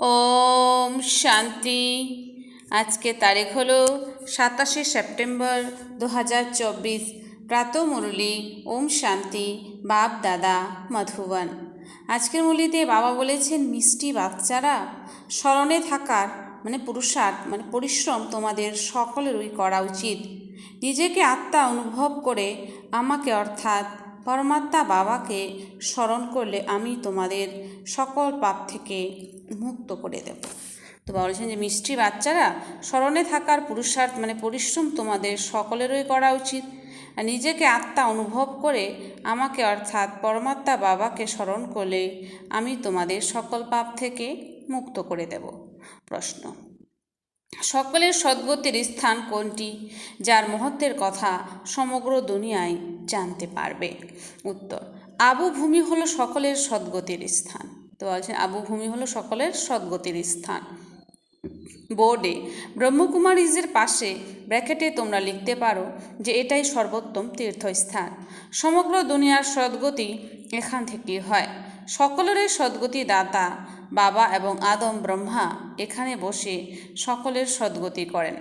ওম শান্তি। আজকে তারিখ হলো সাতাশে সেপ্টেম্বর দু হাজার চব্বিশ। প্রাত মুরলি, ওম শান্তি, বাপ দাদা, মধুবন। আজকের মুরলিতে বাবা বলেছেন, মিষ্টি বাচ্চারা, স্মরণে থাকার মানে পুরুষার্থ মানে পরিশ্রম তোমাদের সকলেরই করা উচিত। নিজেকে আত্মা অনুভব করে আমাকে অর্থাৎ পরমাত্মা বাবাকে স্মরণ করলে আমি তোমাদের সকল পাপ থেকে মুক্ত করে দেব। তো বলেছেন যে, মিষ্টি বাচ্চারা স্মরণে থাকার পুরুষার্থ মানে পরিশ্রম তোমাদের সকলেরই করা উচিত। নিজেকে আত্মা অনুভব করে আমাকে, অর্থাৎ পরমাত্মা বাবাকে স্মরণ করলে আমি তোমাদের সকল পাপ থেকে মুক্ত করে দেব। প্রশ্ন। সকলের সদ্গতির স্থান কোনটি, যার মহত্বের কথা সমগ্র দুনিয়ায় জানতে পারবে? উত্তর, আবু ভূমি হলো সকলের সদ্গতির স্থান। তো বলছেন আবু ভূমি হলো সকলের সদ্গতির স্থান। বোর্ডে ব্রহ্মকুমারীজের পাশে ব্র্যাকেটে তোমরা লিখতে পারো যে এটাই সর্বোত্তম তীর্থস্থান। সমগ্র দুনিয়ার সদ্গতি এখান থেকেই হয়। সকলেরই সদ্গতি দাতা, বাবা এবং আদম ব্রহ্মা এখানে বসে সকলের সদ্গতি করেন।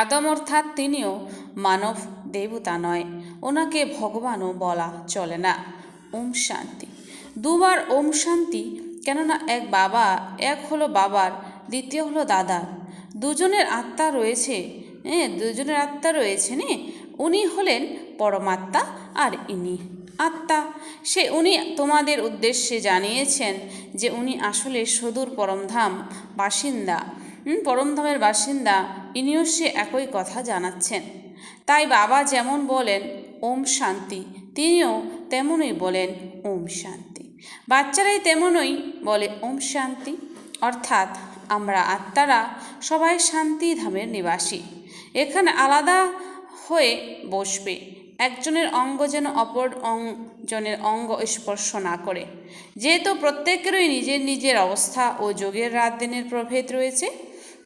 আদম অর্থাৎ তিনিও মানব দেবতা নয়, ওনাকে ভগবানও বলা চলে না। ওম শান্তি। দুবার ওম শান্তি, কেননা এক বাবা, এক হলো বাবার দ্বিতীয় হলো দাদা। দুজনের আত্মা রয়েছে হ্যাঁ দুজনের আত্মা রয়েছে নে? উনি হলেন পরমাত্মা আর ইনি আত্মা। সে উনি তোমাদের উদ্দেশ্যে জানিয়েছেন যে উনি আসলে সুদূর পরমধাম, বাসিন্দা। পরমধামের বাসিন্দা, ইনিও সে একই কথা জানাচ্ছেন। তাই বাবা যেমন বলেন, ওম শান্তি তিনিও তেমনই বলেন, ওম শান্তি বাচ্চারাই তেমনই বলে, ওম শান্তি অর্থাৎ আমরা আত্মারা সবাই শান্তি ধামের নিবাসী। এখানে আলাদা হয়ে বসবে। একজনের অঙ্গ যেন অপর জনের অঙ্গ স্পর্শ না করে। যেহেতু প্রত্যেকেরই নিজের নিজের অবস্থা ও যোগের রাত দিনের প্রভেদ রয়েছে,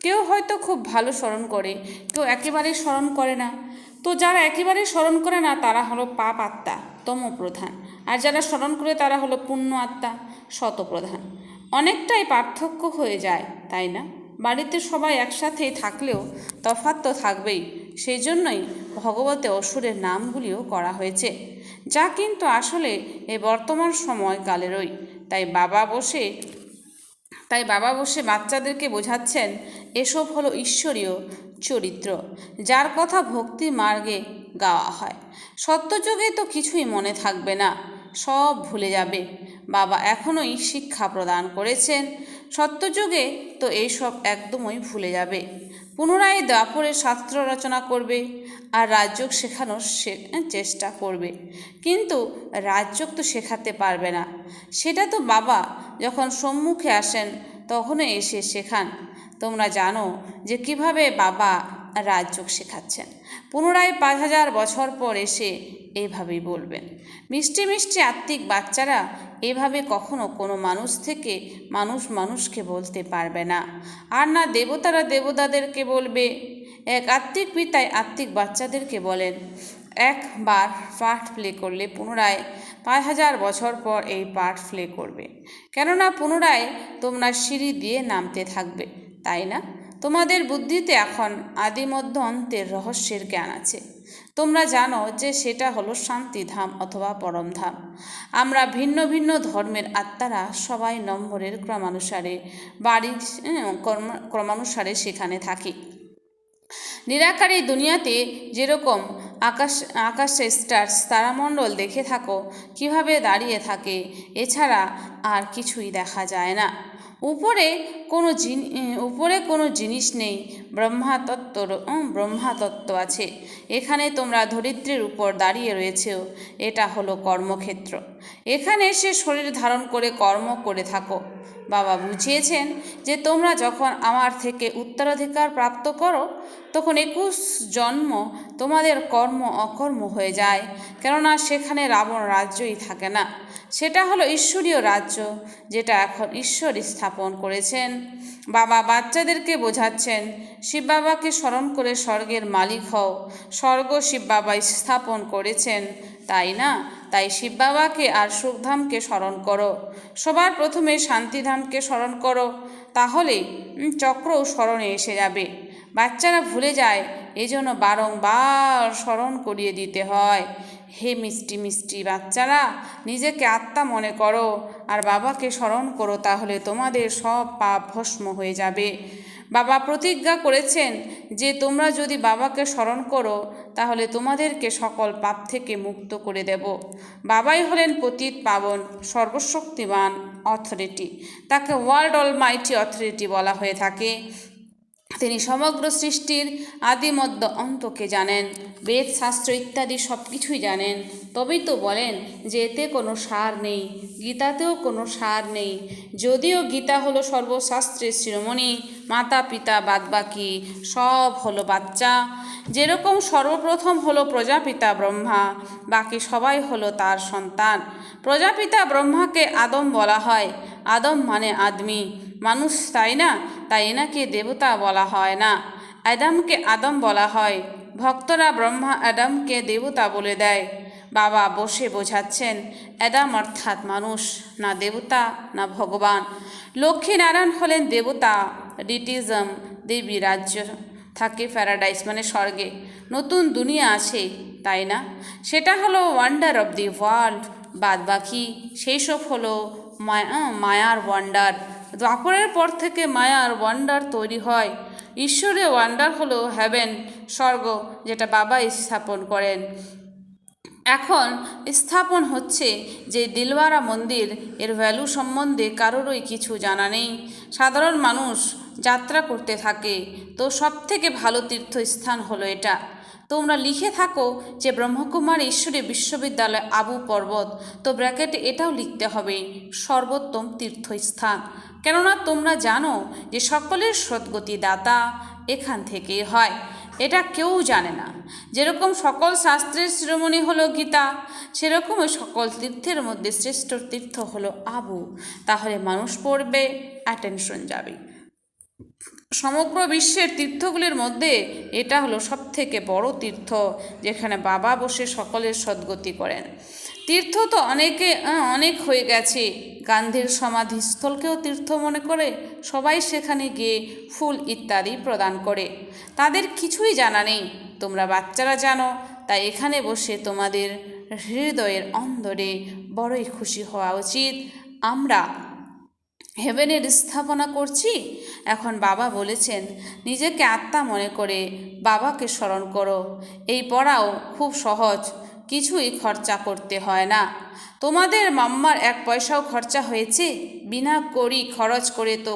কেউ হয়তো খুব ভালো স্মরণ করে, কেউ একেবারেই স্মরণ করে না। তো যারা একেবারেই স্মরণ করে না, তারা হলো পাপ আত্মা তম প্রধান আর যারা স্মরণ করে, তারা হলো পুণ্য আত্মা, শতপ্রধান। অনেকটাই পার্থক্য হয়ে যায়, তাই না? বাড়িতে সবাই একসাথেই থাকলেও তফাৎ তো থাকবেই। সেই জন্যই ভগবতে অসুরের নামগুলিও করা হয়েছে। যা কিন্তু আসলে এই বর্তমান সময় কালেরই তাই বাবা বসে, তাই বাবা বসে বাচ্চাদেরকে বোঝাচ্ছেন, এসব হলো ঈশ্বরীয় চরিত্র, যার কথা ভক্তি মার্গে গাওয়া হয়। সত্যযুগে তো কিছুই মনে থাকবে না, সব ভুলে যাবে। বাবা এখনোই শিক্ষা প্রদান করেছেন। সত্যযুগে তো এইসব একদমই ভুলে যাবে। পুনরায় দ্বাপরে শাস্ত্র রচনা করবে আর রাজযোগ শেখানোর চেষ্টা করবে। কিন্তু রাজযোগ তো শেখাতে পারবে না। সেটা তো বাবা যখন সম্মুখে আসেন তখনই এসে শেখান। তোমরা জানো যে কীভাবে বাবা রাজযোগ শেখাচ্ছেন। পুনরায় পাঁচ হাজার বছর পর এসে এইভাবেই বলবেন। মিষ্টি মিষ্টি আত্মিক বাচ্চারা এভাবে কখনো কোনো মানুষ থেকে মানুষ মানুষকে বলতে পারবে না। আর না দেবতারা দেবতাদেরকে বলবে, এক আত্মিক পিতায় আত্মিক বাচ্চাদেরকে বলেন একবার পাঠ প্লে করলে পুনরায় পাঁচ হাজার বছর পর এই পাঠ প্লে করবে। কেননা পুনরায় তোমরা সিঁড়ি দিয়ে নামতে থাকবে, তাই না? তোমাদের বুদ্ধিতে এখন আদিমধ্য অন্তের রহস্যের জ্ঞান আছে। তোমরা জানো যে সেটা হলো শান্তিধাম অথবা পরমধাম। আমরা ভিন্ন ভিন্ন ধর্মের আত্মারা সবাই নম্বরের ক্রমানুসারে বাড়ির ক্রমানুসারে সেখানে থাকি। নিরাকারী দুনিয়াতে যেরকম আকাশ, আকাশে স্টার্স তারামণ্ডল দেখে থাকো, কীভাবে দাঁড়িয়ে থাকে, এছাড়া আর কিছুই দেখা যায় না। উপরে কোনো উপরে কোনো জিনিস নেই। ব্রহ্মাতত্ত্বর ব্রহ্মাতত্ত্ব আছে। এখানে তোমরা ধরিত্রীর উপর দাঁড়িয়ে রয়েছে এটা হলো কর্মক্ষেত্র। এখানে সে শরীর ধারণ করে কর্ম করে থাকো। বাবা বুঝিয়েছেন যে তোমরা যখন আমার থেকে উত্তরাধিকার প্রাপ্ত করো তখন একুশ জন্ম তোমাদের কর্ম অকর্ম হয়ে যায়, কেননা সেখানে রাবণ রাজ্যই থাকে না। সেটা হলো ঈশ্বরীয় রাজ্য, যেটা এখন ঈশ্বর স্থাপন করেছেন। বাবা বাচ্চাদেরকে বোঝাচ্ছেন, শিব বাবাকে স্মরণ করে স্বর্গের মালিক হও, স্বর্গ শিব বাবা স্থাপন করেছেন, তাই না? তাই শিব বাবাকে আর সুখধামকে স্মরণ করো। সবার প্রথমে শান্তিধামকে স্মরণ করো তাহলে চক্রও স্মরণে এসে যাবে। বাচ্চারা ভুলে যায়, এজন্য বারংবার স্মরণ করিয়ে দিতে হয়। হে মিষ্টি মিষ্টি বাচ্চারা, নিজেকে আত্মা মনে করো, আর বাবাকে স্মরণ করো, তাহলে তোমাদের সব পাপ ভস্ম হয়ে যাবে। বাবা প্রতিজ্ঞা করেছেন যে, তোমরা যদি বাবাকে স্মরণ করো, তাহলে তোমাদেরকে সকল পাপ থেকে মুক্ত করে দেব। বাবাই হলেন পতিত পাবন, সর্বশক্তিমান অথরিটি। তাকে ওয়ার্ল্ড অল মাইটি অথরিটি বলা হয়ে থাকে। তিনি সমগ্র সৃষ্টির আদি মধ্য অন্তকে জানেন, বেদ, শাস্ত্র ইত্যাদি সব কিছুই জানেন। তবেই তো বলেন যে এতে কোনো সার নেই, গীতাতেও কোনো সার নেই। যদিও গীতা হলো সর্বশাস্ত্রের শিরোমণি, মাতা, পিতা, বাদবাকি, সব হলো বাচ্চা। যেরকম সর্বপ্রথম হলো প্রজাপিতা ব্রহ্মা, বাকি সবাই হলো তার সন্তান। প্রজাপিতা ব্রহ্মাকে আদম বলা হয়, আদম মানে আদমি। মানুষ তাই না? তাই এনাকে দেবতা বলা হয় না। অ্যাডামকে আদম বলা হয়। ভক্তরা ব্রহ্মা অ্যাডামকে দেবতা বলে দেয়। বাবা বসে বোঝাচ্ছেন অ্যাডাম অর্থাৎ মানুষ, না দেবতা, না ভগবান। লক্ষ্মীনারায়ণ হলেন দেবতা, ডিটিজম, দেবী রাজ্য থাকে প্যারাডাইস মানে স্বর্গে। নতুন দুনিয়া আছে, তাই না? সেটা হলো ওয়ান্ডার অফ দি ওয়ার্ল্ড বাদ বাকি সেই সব হলো মায়া, মায়ার ওয়ান্ডার দ্বাপরের পর থেকে মায়ার ওয়ান্ডার তৈরি হয়। ঈশ্বরের ওয়ান্ডার হলো হ্যাভেন স্বর্গ, যেটা বাবা স্থাপন করেন। এখন স্থাপন হচ্ছে যে দিলওয়ারা মন্দির, এর ভ্যালু সম্বন্ধে কারোরই কিছু জানা নেই। সাধারণ মানুষ যাত্রা করতে থাকে, তো সব থেকে ভালো তীর্থস্থান হলো এটা। তোমরা লিখে থাকো যে ব্রহ্মকুমার ঈশ্বরী বিশ্ববিদ্যালয় আবু পর্বত। তো ব্র্যাকেটে এটাও লিখতে হবে, সর্বোত্তম তীর্থস্থান। কেননা তোমরা জানো যে সকলের সদ্গতি দাতা এখান থেকেই হয়। এটা কেউ জানে না। যেরকম সকল শাস্ত্রের শিরোমণি হলো গীতা, সেরকমই সকল তীর্থের মধ্যে শ্রেষ্ঠ তীর্থ হলো আবু। তাহলে মানুষ পড়বে অ্যাটেনশন যাবে। সমগ্র বিশ্বের তীর্থগুলির মধ্যে এটা হলো সবথেকে বড় তীর্থ, যেখানে বাবা বসে সকলের সদ্গতি করেন। তীর্থ তো অনেকে অনেক হয়ে গেছে। গান্ধীর সমাধিস্থলকেও তীর্থ মনে করে সবাই সেখানে গিয়ে ফুল ইত্যাদি প্রদান করে। তাদের কিছুই জানা নেই। তোমরা বাচ্চারা জানো, তাই এখানে বসে তোমাদের হৃদয়ের অন্দরে বড়ই খুশি হওয়া উচিত। আমরা হেভেনের স্থাপনা করছি। এখন বাবা বলেছেন, নিজেকে আত্মা মনে করে বাবাকে স্মরণ করো। এই পড়াও খুব সহজ, কিছুই খরচা করতে হয় না। তোমাদের মাম্মার এক পয়সাও খরচা হয়েছে? বিনা করি খরচ করে তো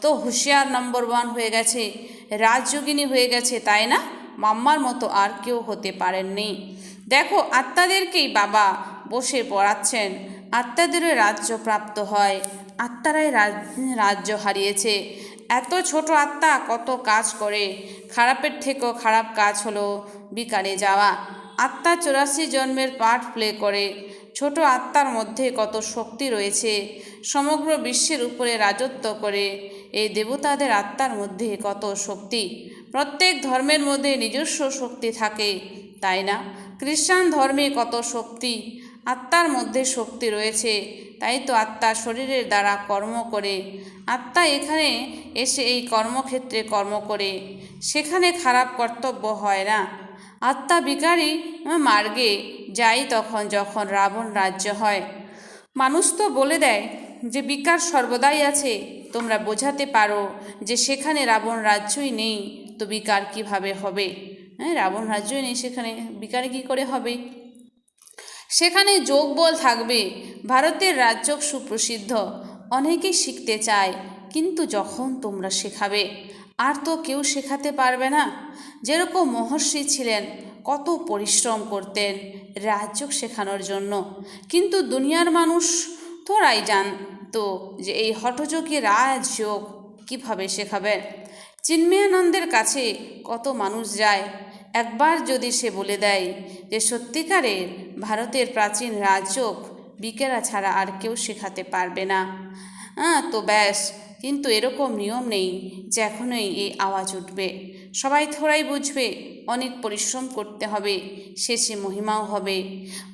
তো হুঁশিয়ার নম্বর ওয়ান হয়ে গেছে, রাজযোগিনী হয়ে গেছে, তাই না? মাম্মার মতো আর কেউ হতে পারেননি। দেখো, আত্মাদেরকেই বাবা বসে পড়াচ্ছেন। আত্মাদেরও রাজ্য প্রাপ্ত হয়। আত্মারাই রাজ- রাজ্য হারিয়েছে। এত ছোট আত্মা কত কাজ করে। খারাপের থেকেও খারাপ কাজ হলো বিকারে যাওয়া। আত্মা চৌরাশি জন্মের পার্ট প্লে করে। ছোট আত্মার মধ্যে কত শক্তি রয়েছে। সমগ্র বিশ্বের উপরে রাজত্ব করে। এই দেবতাদের আত্মার মধ্যে কত শক্তি। প্রত্যেক ধর্মের মধ্যে নিজস্ব শক্তি থাকে, তাই না? খ্রিস্টান ধর্মে কত শক্তি। আত্মার মধ্যে শক্তি রয়েছে, তাই তো আত্মা শরীরের দ্বারা কর্ম করে। আত্মা এখানে এসে এই কর্মক্ষেত্রে কর্ম করে। সেখানে খারাপ কর্তব্য হয় না। আত্মা বিকারী মার্গে যাই তখন যখন রাবণ রাজ্য হয়। মানুষ তো বলে দেয় যে বিকার সর্বদাই আছে, তোমরা বোঝাতে পারো যে, সেখানে রাবণ রাজ্যই নেই, তো বিকার কীভাবে হবে? হ্যাঁ রাবণ রাজ্যই নেই, সেখানে বিকারে কী করে হবে? সেখানে যোগ বল থাকবে। ভারতের রাজ্য সুপ্রসিদ্ধ। অনেকেই শিখতে চায়, কিন্তু যখন তোমরা শেখাবে, আর তো কেউ শেখাতে পারবে না। যেরকম মহর্ষি ছিলেন, কত পরিশ্রম করতেন রাজযোগ শেখানোর জন্য। কিন্তু দুনিয়ার মানুষ তোরাই জানতো যে এই হঠযোগী রাজযোগ কীভাবে শেখাবেন চিন্ময়ানন্দের কাছে কত মানুষ যায় একবার যদি সে বলে দেয় যে সত্যিকারের ভারতের প্রাচীন রাজযোগ বিকেরা ছাড়া আর কেউ শেখাতে পারবে না। তো ব্যাস, কিন্তু এরকম নিয়ম নেই যে এখনই এই আওয়াজ উঠবে। সবাই থোড়াই বুঝবে, অনেক পরিশ্রম করতে হবে, শেষে মহিমাও হবে।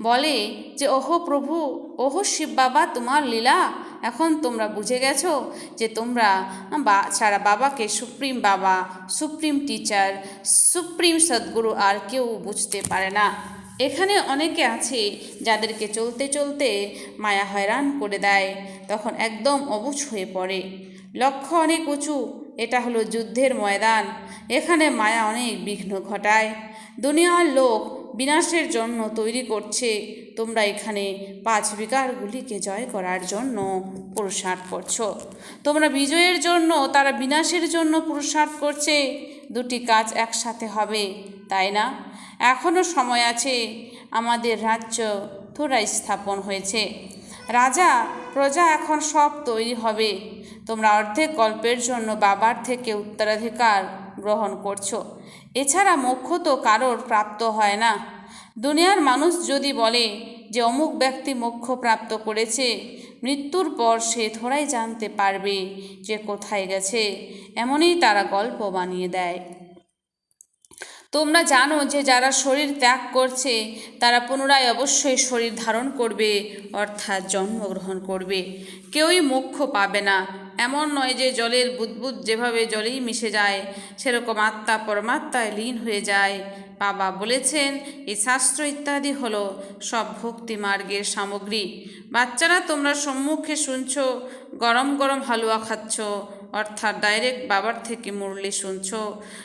বলে যে, ওহো প্রভু, ওহো শিব বাবা, তোমার লীলা, এখন তোমরা বুঝে গেছো যে তোমরা বা ছাড়া বাবাকে সুপ্রিম বাবা, সুপ্রিম টিচার, সুপ্রিম সদ্গুরু আর কেউ বুঝতে পারে না। এখানে অনেকে আছে যাদেরকে চলতে চলতে মায়া হয়রান করে দেয়, তখন একদম অবুঝ হয়ে পড়ে। লক্ষ্য অনেক উঁচু এটা হলো যুদ্ধের ময়দান। এখানে মায়া অনেক বিঘ্ন ঘটায়। দুনিয়ার লোক বিনাশের জন্য তৈরি করছে। তোমরা এখানে পাঁচ বিকারগুলিকে জয় করার জন্য পুরুষার্থ করছ। তোমরা বিজয়ের জন্য, তারা বিনাশের জন্য পুরুষার্থ করছে। দুটি কাজ একসাথে হবে, তাই না? এখনও সময় আছে। আমাদের রাজ্য থোড়াই স্থাপন হয়েছে। রাজা প্রজা এখন সব তৈরি হবে। তোমরা অর্ধেক গল্পের জন্য বাবার থেকে উত্তরাধিকার গ্রহণ করছ। এছাড়া মোক্ষ তো কারোর প্রাপ্ত হয় না। দুনিয়ার মানুষ যদি বলে যে অমুক ব্যক্তি মোক্ষ প্রাপ্ত করেছে, মৃত্যুর পর সে থোড়াই জানতে পারবে যে কোথায় গেছে, এমনই তারা গল্প বানিয়ে দেয়। তোমরা জানো যে যারা শরীর ত্যাগ করছে, তারা পুনরায় অবশ্যই শরীর ধারণ করবে, অর্থাৎ জন্মগ্রহণ করবে। কেউই মোক্ষ পাবে না। এমন নয় যে জলের বুদবুদ যেভাবে জলেই মিশে যায়, সেরকম আত্মা পরমাত্মায় লীন হয়ে যায়। বাবা বলেছেন, এই শাস্ত্র ইত্যাদি হলো সব ভক্তি মার্গের সামগ্রী। বাচ্চারা তোমরা সম্মুখে শুনছো, গরম গরম হালুয়া খাচ্ছ অর্থাৎ ডাইরেক্ট বাবার থেকে মুরলি শুনছ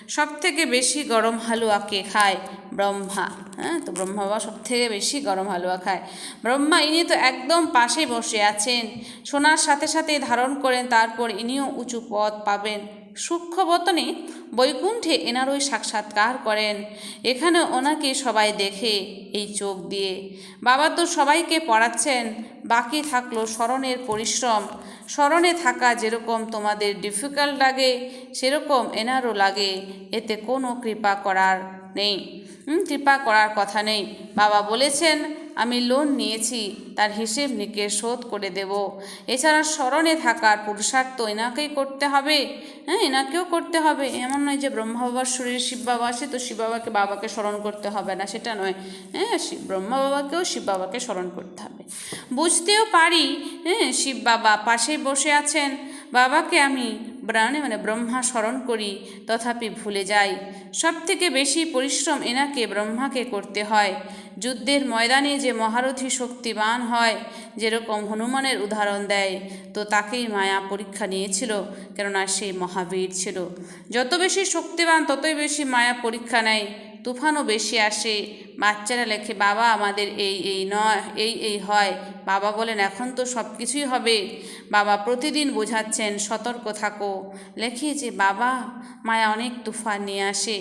সব থেকে বেশি গরম হালুয়া কে খায়? ব্রহ্মা। হ্যাঁ তো ব্রহ্মা বাবা সব থেকে বেশি গরম হালুয়া খায়। ব্রহ্মা ইনি তো একদম পাশে বসে আছেন। সোনার সাথে সাথে ধারণ করেন, তারপর ইনিও উঁচু পদ পাবেন। সূক্ষ্ম বতনে বৈকুণ্ঠে এনারই সাক্ষাৎকার করেন। এখানে ওনাকে সবাই দেখে, এই চোখ দিয়ে। বাবা তো সবাইকে পড়াচ্ছেন, বাকি থাকল স্মরণের পরিশ্রম। স্মরণে থাকা যেরকম তোমাদের ডিফিকাল্ট লাগে, সেরকম এনারও লাগে। এতে কোনো কৃপা করার নেই। কৃপা করার কথা নেই। বাবা বলেছেন, আমি লোন নিয়েছি, তার হিসেব নিকে শোধ করে দেব। এছাড়া স্মরণে থাকার পুরুষার্থ এনাকেই করতে হবে। হ্যাঁ এনাকেও করতে হবে। এমন নয় যে ব্রহ্মা বাবার শরীরে শিব বাবা আছে তো শিব বাবাকে বাবাকে স্মরণ করতে হবে না, সেটা নয়। হ্যাঁ ব্রহ্মা বাবাকেও শিব বাবাকে স্মরণ করতে হবে। বুঝতেও পারি হ্যাঁ শিব বাবা পাশেই বসে আছেন। বাবাকে আমি প্রাণে মানে ব্রহ্মা স্মরণ করি, তথাপি ভুলে যাই। সব থেকে বেশি পরিশ্রম এনাকে ব্রহ্মাকে করতে হয়। যুদ্ধের ময়দানে যে মহারথী শক্তিবান হয়, যেরকম হনুমানের উদাহরণ দেয়, তো তাকেই মায়া পরীক্ষা নিয়েছিল, কেননা সে মহাবীর ছিল। যত বেশি শক্তিবান ততই বেশি মায়া পরীক্ষা নেয়। তুফানও বেশি আসে। বাচ্চারা লেখে, বাবা, আমাদের এই এই নয়, এই এই হয়। বাবা বলেন, এখন তো সব কিছুই হবে। বাবা প্রতিদিন বোঝাচ্ছেন, সতর্ক থাকো। লেখি যে, বাবা, মায়া অনেক তুফান নিয়ে আসে।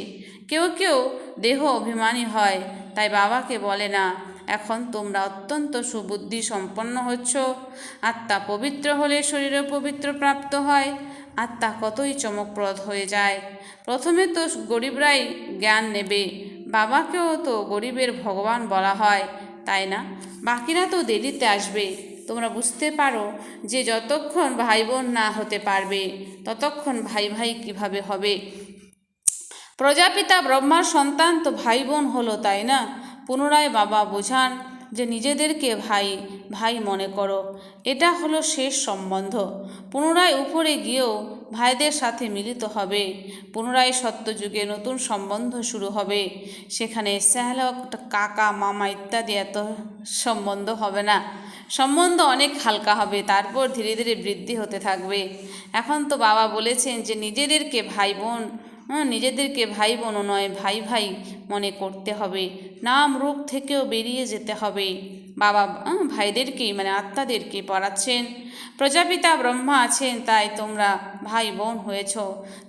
কেউ কেউ দেহ অভিমানী হয়, তাই বাবাকে বলে না, এখন তোমরা অত্যন্ত সুবুদ্ধি সম্পন্ন হচ্ছ। আত্মা পবিত্র হলে শরীরও পবিত্র প্রাপ্ত হয়। আত্মা কতই চমকপ্রদ হয়ে যায়। প্রথমে তো গরিবরাই জ্ঞান নেবে, বাবাকেও তো গরিবের ভগবান বলা হয়, তাই না? বাকিরা তো দেরিতে আসবে। তোমরা বুঝতে পারো যে যতক্ষণ ভাই বোন না হতে পারবে, ততক্ষণ ভাই ভাই কীভাবে হবে। প্রজাপিতা ব্রহ্মার সন্তান তো ভাই বোন হলো, তাই না? পুনরায় বাবা বোঝান যে নিজেদেরকে ভাই ভাই মনে করো। এটা হলো শেষ সম্বন্ধ। পুনরায় উপরে গিয়েও ভাইদের সাথে মিলিত হবে। পুনরায় সত্যযুগে নতুন সম্বন্ধ শুরু হবে। সেখানে স্যালক, কাকা, মামা ইত্যাদি এত সম্বন্ধ হবে না। সম্বন্ধ অনেক হালকা হবে, তারপর ধীরে ধীরে বৃদ্ধি হতে থাকবে। এখন তো বাবা বলেছেন যে নিজেদেরকে ভাই বোন হ্যাঁ নিজেদেরকে ভাই বোনও নয় ভাই ভাই মনে করতে হবে। নাম রূপ থেকেও বেরিয়ে যেতে হবে। বাবা আহ, ভাইদেরকেই মানে আত্মাদেরকে পড়াচ্ছেন। প্রজাপিতা ব্রহ্মা আছেন তাই তোমরা ভাই বোন হয়েছ।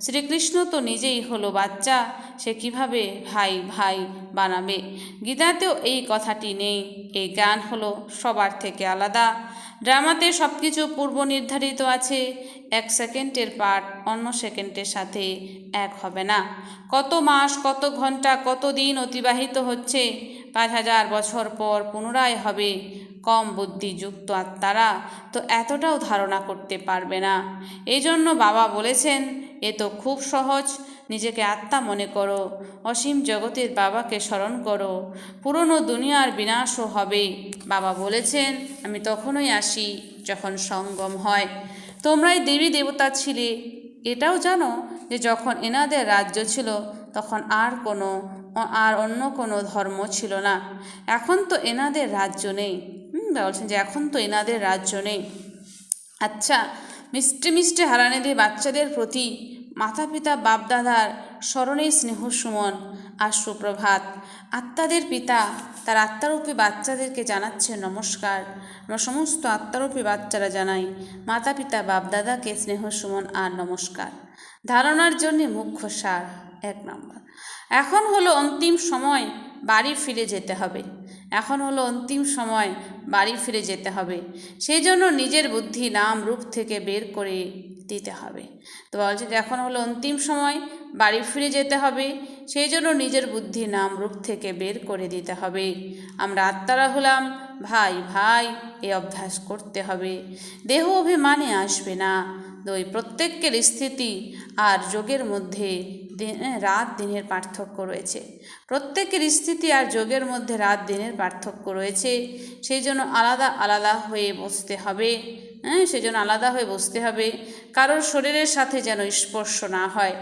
শ্রীকৃষ্ণ তো নিজেই হলো বাচ্চা সে কীভাবে ভাই ভাই বানাবে? গীতাতেও এই কথাটি নেই এই জ্ঞান হলো সবার থেকে আলাদা। ড্রামাতে সব কিছু পূর্ব নির্ধারিত আছে এক সেকেন্ডের পার্ট অন্য সেকেন্ডের সাথে এক হবে না। কত মাস, কত ঘণ্টা কত দিন অতিবাহিত হচ্ছে, পাঁচ হাজার বছর পর পুনরায় হবে কম বুদ্ধিযুক্ত আত্মারা তো এতটাও ধারণা করতে পারবে না। এই জন্য বাবা বলেছেন, এ তো খুব সহজ, নিজেকে আত্মা মনে করো, অসীম জগতের বাবাকে স্মরণ করো, পুরনো দুনিয়ার বিনাশও হবে। বাবা বলেছেন, আমি তখনই আসি যখন সঙ্গম হয়। তোমরাই দেবী দেবতা ছিলে। এটাও জানো যে যখন এনাদের রাজ্য ছিল, তখন আর কোনো, আর অন্য কোনো ধর্ম ছিল না। এখন তো এনাদের রাজ্য নেই। বলছেন যে এখন তো এনাদের রাজ্য নেই। আচ্ছা মিষ্টি মিষ্টি হারানিধি বাচ্চাদের প্রতি মাতা পিতা বাপদাদার স্মরণে স্নেহ সুমন। আর সুপ্রভাত। আত্মাদের পিতা তার আত্মারূপী বাচ্চাদেরকে জানাচ্ছে নমস্কার। আমরা সমস্ত আত্মারূপী বাচ্চারা জানাই মাতা পিতা বাপদাদাকে স্নেহ, সুমন আর নমস্কার। ধারণার জন্য মুখ্য সার, এক নম্বর। এখন হলো অন্তিম সময়, বাড়ি ফিরে যেতে হবে। এখন হলো অন্তিম সময়, বাড়ি ফিরে যেতে হবে। সেই জন্য নিজের বুদ্ধি, নাম, রূপ থেকে বের করে দিতে হবে। তো বলছে যে এখন হলো অন্তিম সময়, বাড়ি ফিরে যেতে হবে, সেই জন্য নিজের বুদ্ধি নাম রূপ থেকে বের করে দিতে হবে। আমরা আত্মারা হলাম, ভাই ভাই, এ অভ্যাস করতে হবে। দেহ অভিমানে আসবে না। ওই প্রত্যেকের স্থিতি আর যোগের মধ্যে রাত দিনের পার্থক্য রয়েছে। প্রত্যেকের স্থিতি আর যোগের মধ্যে রাত দিনের পার্থক্য রয়েছে। সেই জন্য আলাদা আলাদা হয়ে বসতে হবে। হ্যাঁ সেই জন্য আলাদা হয়ে বসতে হবে। কারোর শরীরের সাথে যেন স্পর্শ না হয়।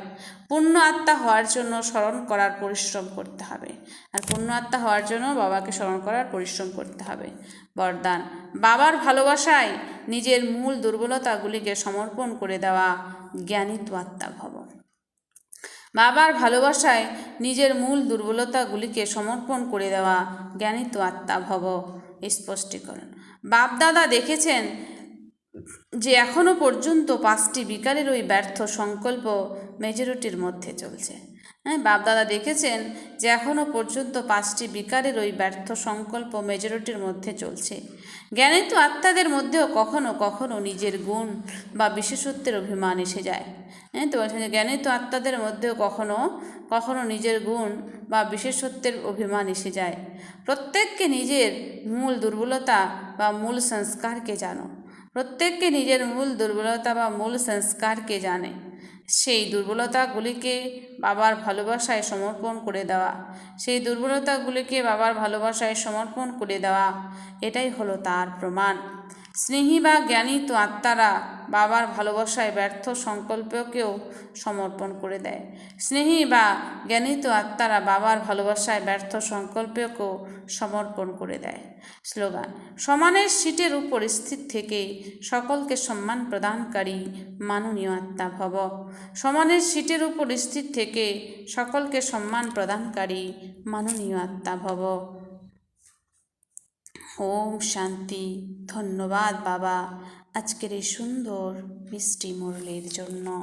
পূর্ণ আত্মা হওয়ার জন্য স্মরণ করার পরিশ্রম করতে হবে। আর পূর্ণ আত্মা হওয়ার জন্য বাবাকে স্মরণ করার পরিশ্রম করতে হবে। বরদান। বাবার ভালোবাসায় নিজের মূল দুর্বলতাগুলিকে সমর্পণ করে দেওয়া জ্ঞানিত আত্মা ভব। বাবার ভালোবাসায় নিজের মূল দুর্বলতাগুলিকে সমর্পণ করে দেওয়া জ্ঞানিত আত্মা ভব। স্পষ্টীকরণ। বাপদাদা দেখেছেন যে এখনও পর্যন্ত পাঁচটি বিকারের ওই ব্যর্থ সংকল্প মেজরিটির মধ্যে চলছে। হ্যাঁ বাপদাদা দেখেছেন যে এখনও পর্যন্ত পাঁচটি বিকারের ওই ব্যর্থ সংকল্প মেজরিটির মধ্যে চলছে। জ্ঞানিত আত্মাদের মধ্যেও কখনো কখনো নিজের গুণ বা বিশেষত্বের অভিমান এসে যায়। হ্যাঁ তো বলছেন জ্ঞানিত আত্মাদের মধ্যেও কখনো কখনো নিজের গুণ বা বিশেষত্বের অভিমান এসে যায়। প্রত্যেককে নিজের মূল দুর্বলতা বা মূল সংস্কারকে জানো। প্রত্যেককে নিজের মূল দুর্বলতা বা মূল সংস্কারকে জানে। সেই দুর্বলতাগুলিকে বাবার ভালোবাসায় সমর্পণ করে দেওয়া। সেই দুর্বলতাগুলিকে বাবার ভালোবাসায় সমর্পণ করে দেওয়া। এটাই হলো তার প্রমাণ। স্নেহী বা জ্ঞানী তো আত্মারা বাবার ভালোবাসায় ব্যর্থ সংকল্পকেও সমর্পণ করে দেয়। স্নেহী বা জ্ঞানিত আত্মারা বাবার ভালোবাসায় ব্যর্থ সংকল্পকেও সমর্পণ করে দেয়। স্লোগান, সমানের সিটের উপর স্থির থেকে সকলকে সম্মান প্রদানকারী মাননীয় আত্মা ভব। সমানের সিটের উপর স্থির থেকে সকলকে সম্মান প্রদানকারী মাননীয় আত্মা ভব। ওম শান্তি। ধন্যবাদ বাবা। আজকের এই সুন্দর মিষ্টি মুরলির জন্য।